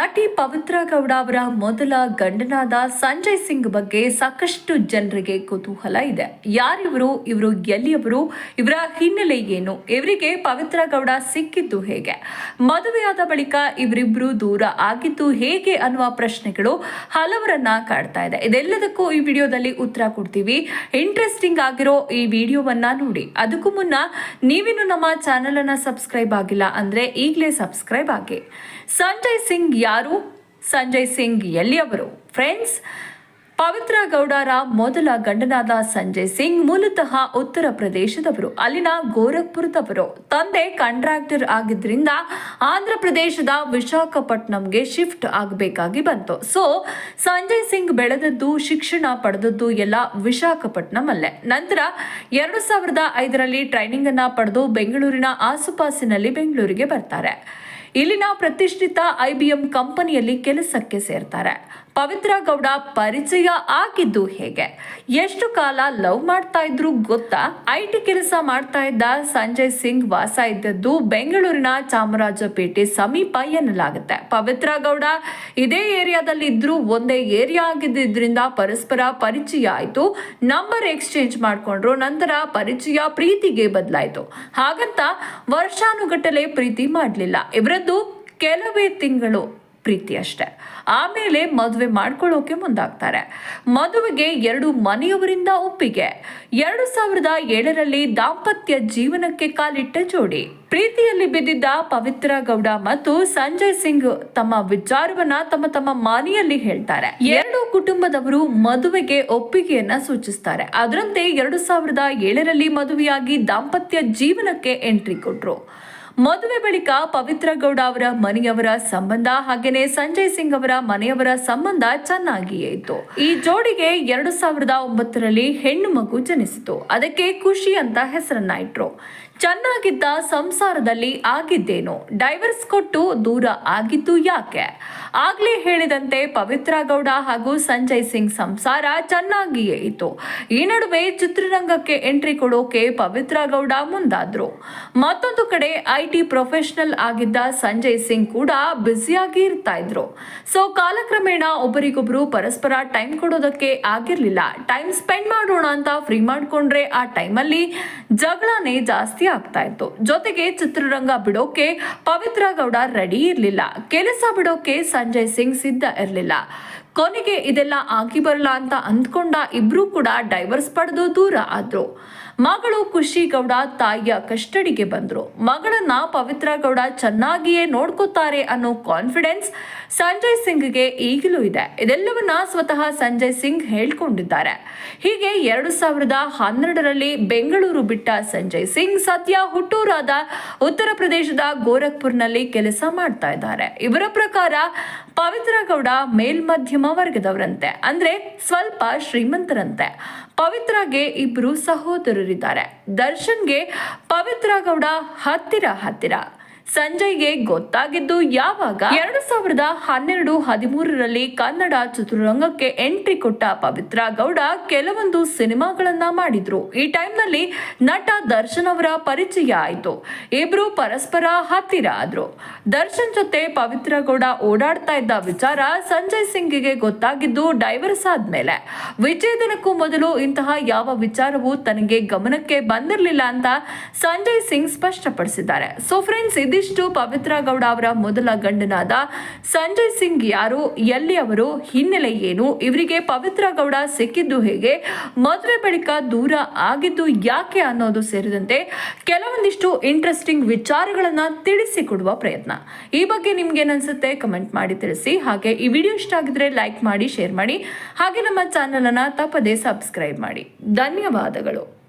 ನಟಿ ಪವಿತ್ರ ಗೌಡ ಅವರ ಮೊದಲ ಗಂಡನಾದ ಸಂಜಯ್ ಸಿಂಗ್ ಬಗ್ಗೆ ಸಾಕಷ್ಟು ಜನರಿಗೆ ಕುತೂಹಲ ಇದೆ. ಯಾರಿವರು, ಇವರು ಎಲ್ಲಿಯವರು, ಇವರ ಹಿನ್ನೆಲೆ ಏನು, ಇವರಿಗೆ ಪವಿತ್ರ ಗೌಡ ಸಿಕ್ಕಿದ್ದು ಹೇಗೆ? ಮದುವೆಯಾದ ಬಳಿಕ ಇವರಿಬ್ಬರು ದೂರ ಆಗಿದ್ದು ಹೇಗೆ ಅನ್ನುವ ಪ್ರಶ್ನೆಗಳು ಹಲವರನ್ನ ಕಾಡ್ತಾ ಇದೆ. ಇದೆಲ್ಲದಕ್ಕೂ ಈ ವಿಡಿಯೋದಲ್ಲಿ ಉತ್ತರ ಕೊಡ್ತೀವಿ. ಇಂಟ್ರೆಸ್ಟಿಂಗ್ ಆಗಿರೋ ಈ ವಿಡಿಯೋವನ್ನ ನೋಡಿ. ಅದಕ್ಕೂ ಮುನ್ನ ನೀವಿನ್ನು ನಮ್ಮ ಚಾನೆಲ್ ಅನ್ನ ಸಬ್ಸ್ಕ್ರೈಬ್ ಆಗಿಲ್ಲ ಅಂದ್ರೆ ಈಗಲೇ ಸಬ್ಸ್ಕ್ರೈಬ್ ಆಗಿ. ಸಂಜಯ್ ಸಿಂಗ್ ಯಾರು? ಸಂಜಯ್ ಸಿಂಗ್ ಎಲ್ಲಿಯವರು? ಫ್ರೆಂಡ್ಸ್ ಪವಿತ್ರ ಗೌಡರ ಮೊದಲ ಗಂಡನಾದ ಸಂಜಯ್ ಸಿಂಗ್ ಮೂಲತಃ ಉತ್ತರ ಪ್ರದೇಶದವರು, ಅಲ್ಲಿನ ಗೋರಖ್ಪುರದವರು. ತಂದೆ ಕಾಂಟ್ರಾಕ್ಟರ್ ಆಗಿದ್ದರಿಂದ ಆಂಧ್ರ ಪ್ರದೇಶದ ವಿಶಾಖಪಟ್ಟಣಂಗೆ ಶಿಫ್ಟ್ ಆಗಬೇಕಾಗಿ ಬಂತು. ಸೊ ಸಂಜಯ್ ಸಿಂಗ್ ಬೆಳೆದದ್ದು, ಶಿಕ್ಷಣ ಪಡೆದದ್ದು ಎಲ್ಲ ವಿಶಾಖಪಟ್ಟಣಂ ಅಲ್ಲೇ ನಂತರ ಎರಡು ಸಾವಿರದ ಐದರಲ್ಲಿ ಟ್ರೈನಿಂಗ್ ಅನ್ನ ಪಡೆದು ಬೆಂಗಳೂರಿನ ಆಸುಪಾಸಿನಲ್ಲಿ ಬೆಂಗಳೂರಿಗೆ ಬರ್ತಾರೆ. ಇಲ್ಲಿನ ಪ್ರತಿಷ್ಠಿತ ಐಬಿಎಂ ಕಂಪನಿಯಲ್ಲಿ ಕೆಲಸಕ್ಕೆ ಸೇರ್ತಾರೆ. ಪವಿತ್ರ ಗೌಡ ಪರಿಚಯ ಆಗಿದ್ದು ಹೇಗೆ? ಎಷ್ಟು ಕಾಲ ಲವ್ ಮಾಡ್ತಾ ಇದ್ರು ಗೊತ್ತಾ? ಐ ಟಿ ಕೆಲಸ ಮಾಡ್ತಾ ಇದ್ದ ಸಂಜಯ್ ಸಿಂಗ್ ವಾಸ ಇದ್ದದ್ದು ಬೆಂಗಳೂರಿನ ಚಾಮರಾಜಪೇಟೆ ಸಮೀಪ ಎನ್ನಲಾಗುತ್ತೆ. ಪವಿತ್ರ ಗೌಡ ಇದೇ ಏರಿಯಾದಲ್ಲಿ ಇದ್ರು ಒಂದೇ ಏರಿಯಾ ಆಗಿದ್ದರಿಂದ ಪರಸ್ಪರ ಪರಿಚಯ ಆಯಿತು. ನಂಬರ್ ಎಕ್ಸ್ಚೇಂಜ್ ಮಾಡಿಕೊಂಡ್ರು, ನಂತರ ಪರಿಚಯ ಪ್ರೀತಿಗೆ ಬದಲಾಯಿತು. ಹಾಗಂತ ವರ್ಷಾನುಗಟ್ಟಲೆ ಪ್ರೀತಿ ಮಾಡಲಿಲ್ಲ. ಇವರದ್ದು ಕೆಲವೇ ತಿಂಗಳು. ಪ್ರೀತಿ ಅಷ್ಟೆ. ಆಮೇಲೆ ಮದುವೆ ಮಾಡ್ಕೊಳ್ಳೋಕೆ ಮುಂದಾಗ್ತಾರೆ. ಮದುವೆಗೆ ಎರಡು ಮನೆಯವರಿಂದ ಒಪ್ಪಿಗೆ. ಎರಡು ಸಾವಿರದ ಏಳರಲ್ಲಿ ದಾಂಪತ್ಯ ಜೀವನಕ್ಕೆ ಕಾಲಿಟ್ಟ ಜೋಡಿ. ಪ್ರೀತಿಯಲ್ಲಿ ಬಿದ್ದಿದ್ದ ಪವಿತ್ರ ಗೌಡ ಮತ್ತು ಸಂಜಯ್ ಸಿಂಗ್ ತಮ್ಮ ವಿಚಾರವನ್ನ ತಮ್ಮ ತಮ್ಮ ಮನೆಯಲ್ಲಿ ಹೇಳ್ತಾರೆ. ಎರಡು ಕುಟುಂಬದವರು ಮದುವೆಗೆ ಒಪ್ಪಿಗೆಯನ್ನ ಸೂಚಿಸ್ತಾರೆ. ಅದರಂತೆ ಎರಡು ಸಾವಿರದ ಏಳರಲ್ಲಿ ಮದುವೆಯಾಗಿ ದಾಂಪತ್ಯ ಜೀವನಕ್ಕೆ ಎಂಟ್ರಿ ಕೊಟ್ರು. ಮದುವೆ ಬಳಿಕ ಪವಿತ್ರ ಗೌಡ ಅವರ ಮನೆಯವರ ಸಂಬಂಧ ಹಾಗೇನೆ ಸಂಜಯ್ ಸಿಂಗ್ ಅವರ ಮನೆಯವರ ಸಂಬಂಧ ಚೆನ್ನಾಗಿಯೇ ಇತ್ತು. ಈ ಜೋಡಿಗೆ ಎರಡು ಸಾವಿರದ ಒಂಬತ್ತರಲ್ಲಿ ಹೆಣ್ಣು ಮಗು ಜನಿಸಿತು. ಅದಕ್ಕೆ ಖುಷಿ ಅಂತ ಹೆಸರನ್ನ ಇಟ್ರು ಚೆನ್ನಾಗಿದ್ದ ಸಂಸಾರದಲ್ಲಿ ಆಗಿದ್ದೇನು, ಡೈವರ್ಸ್ ಕೊಟ್ಟು ದೂರ ಆಗಿದ್ದು ಯಾಕೆ? ಆಗ್ಲೇ ಹೇಳಿದಂತೆ ಪವಿತ್ರ ಗೌಡ ಹಾಗೂ ಸಂಜಯ್ ಸಿಂಗ್ ಸಂಸಾರ ಚೆನ್ನಾಗಿಯೇ ಇತ್ತು. ಈ ನಡುವೆ ಚಿತ್ರರಂಗಕ್ಕೆ ಎಂಟ್ರಿ ಕೊಡೋಕೆ ಪವಿತ್ರ ಗೌಡ ಮುಂದಾದ್ರು. ಮತ್ತೊಂದು ಕಡೆ ಐ ಟಿ ಪ್ರೊಫೆಷನಲ್ ಆಗಿದ್ದ ಸಂಜಯ್ ಸಿಂಗ್ ಕೂಡ ಬ್ಯುಸಿಯಾಗಿ ಇರ್ತಾ ಇದ್ರು. ಸೊ ಕಾಲಕ್ರಮೇಣ ಒಬ್ಬರಿಗೊಬ್ರು ಪರಸ್ಪರ ಟೈಮ್ ಕೊಡೋದಕ್ಕೆ ಆಗಿರ್ಲಿಲ್ಲ. ಟೈಮ್ ಸ್ಪೆಂಡ್ ಮಾಡೋಣ ಅಂತ ಫ್ರೀ ಮಾಡ್ಕೊಂಡ್ರೆ ಆ ಟೈಮಲ್ಲಿ ಜಗಳನೇ ಜಾಸ್ತಿ ಆಗ್ತಾ ಇತ್ತು. ಜೊತೆಗೆ ಚಿತ್ರರಂಗ ಬಿಡೋಕೆ ಪವಿತ್ರ ಗೌಡ ರೆಡಿ ಇರಲಿಲ್ಲ. ಕೆಲಸ ಬಿಡೋಕೆ ಸಂಜಯ್ ಸಿಂಗ್ ಸಿದ್ಧ ಇರಲಿಲ್ಲ. ಕೊನೆಗೆ ಇದೆಲ್ಲ ಆಗಿ ಬರಲ್ಲ ಅಂತ ಅಂದ್ಕೊಂಡ ಇಬ್ರು ಕೂಡ ಡೈವರ್ಸ್ ಪಡೆದು ದೂರ ಆದ್ರು. ಮಗಳು ಖುಷಿ ಗೌಡ ತಾಯಿಯ ಕಸ್ಟಡಿಗೆ ಬಂದರು. ಮಗಳನ್ನ ಪವಿತ್ರ ಗೌಡ ಚೆನ್ನಾಗಿಯೇ ನೋಡ್ಕೋತಾರೆ ಅನ್ನೋ ಕಾನ್ಫಿಡೆನ್ಸ್ ಸಂಜಯ್ ಸಿಂಗ್ಗೆ ಈಗಲೂ ಇದೆ. ಇದೆಲ್ಲವನ್ನ ಸ್ವತಃ ಸಂಜಯ್ ಸಿಂಗ್ ಹೇಳ್ಕೊಂಡಿದ್ದಾರೆ. ಹೀಗೆ ಎರಡು ಸಾವಿರದ ಹನ್ನೆರಡರಲ್ಲಿ ಬೆಂಗಳೂರು ಬಿಟ್ಟ ಸಂಜಯ್ ಸಿಂಗ್ ಸದ್ಯ ಹುಟ್ಟೂರಾದ ಉತ್ತರ ಪ್ರದೇಶದ ಗೋರಖ್ಪುರ್ನಲ್ಲಿ ಕೆಲಸ ಮಾಡ್ತಾ ಇದ್ದಾರೆ. ಇವರ ಪ್ರಕಾರ ಪವಿತ್ರ ಗೌಡ ಮೇಲ್ಮಧ್ಯಮ ವರ್ಗದವರಂತೆ, ಅಂದ್ರೆ ಸ್ವಲ್ಪ ಶ್ರೀಮಂತರಂತೆ. ಪವಿತ್ರಗೆ ಇಬ್ಬರು ಸಹೋದರರಿದ್ದಾರೆ. ದರ್ಶನ್ಗೆ ಪವಿತ್ರ ಗೌಡ ಹತ್ತಿರ ಹತ್ತಿರ. ಸಂಜಯ್ಗೆ ಗೊತ್ತಾಗಿದ್ದು ಯಾವಾಗ? ಎರಡು ಸಾವಿರದ ಹನ್ನೆರಡು ಹದಿಮೂರರಲ್ಲಿ ಕನ್ನಡ ಚಿತ್ರರಂಗಕ್ಕೆ ಎಂಟ್ರಿ ಕೊಟ್ಟ ಪವಿತ್ರ ಗೌಡ ಕೆಲವೊಂದು ಸಿನಿಮಾಗಳನ್ನ ಮಾಡಿದ್ರು. ಈ ಟೈಮ್ನಲ್ಲಿ ನಟ ದರ್ಶನ್ ಅವರ ಪರಿಚಯ ಆಯಿತು. ಇಬ್ರು ಪರಸ್ಪರ ಹತ್ತಿರ ಆದ್ರು. ದರ್ಶನ್ ಜೊತೆ ಪವಿತ್ರ ಗೌಡ ಓಡಾಡ್ತಾ ಇದ್ದ ವಿಚಾರ ಸಂಜಯ್ ಸಿಂಗ್ಗೆ ಗೊತ್ತಾಗಿದ್ದು ಡೈವರ್ಸ್ ಆದ್ಮೇಲೆ. ವಿಚ್ಛೇದನಕ್ಕೂ ಮೊದಲು ಇಂತಹ ಯಾವ ವಿಚಾರವೂ ತನಗೆ ಗಮನಕ್ಕೆ ಬಂದಿರಲಿಲ್ಲ ಅಂತ ಸಂಜಯ್ ಸಿಂಗ್ ಸ್ಪಷ್ಟಪಡಿಸಿದ್ದಾರೆ. ಸೊ ಫ್ರೆಂಡ್ಸ್ ಇದಿಷ್ಟು ಪವಿತ್ರ ಗೌಡ ಅವರ ಮೊದಲ ಗಂಡನಾದ ಸಂಜಯ್ ಸಿಂಗ್ ಯಾರು, ಎಲ್ಲಿ ಅವರು, ಹಿನ್ನೆಲೆ ಏನು, ಇವರಿಗೆ ಪವಿತ್ರ ಗೌಡ ಸಿಕ್ಕಿದ್ದು ಹೇಗೆ, ಮದುವೆ ಬಳಿಕ ದೂರ ಆಗಿದ್ದು ಯಾಕೆ ಅನ್ನೋದು ಸೇರಿದಂತೆ ಕೆಲವೊಂದಿಷ್ಟು ಇಂಟ್ರೆಸ್ಟಿಂಗ್ ವಿಚಾರಗಳನ್ನ ತಿಳಿಸಿಕೊಡುವ ಪ್ರಯತ್ನ. ಈ ಬಗ್ಗೆ ನಿಮ್ಗೆ ಏನನ್ಸುತ್ತೆ ಕಮೆಂಟ್ ಮಾಡಿ ತಿಳಿಸಿ. ಹಾಗೆ ಈ ವಿಡಿಯೋ ಇಷ್ಟ ಆಗಿದ್ರೆ ಲೈಕ್ ಮಾಡಿ ಶೇರ್ ಮಾಡಿ. ಹಾಗೆ ನಮ್ಮ ಚಾನೆಲ್ ಅನ್ನ ತಪ್ಪದೇ ಸಬ್ಸ್ಕ್ರೈಬ್ ಮಾಡಿ. ಧನ್ಯವಾದಗಳು.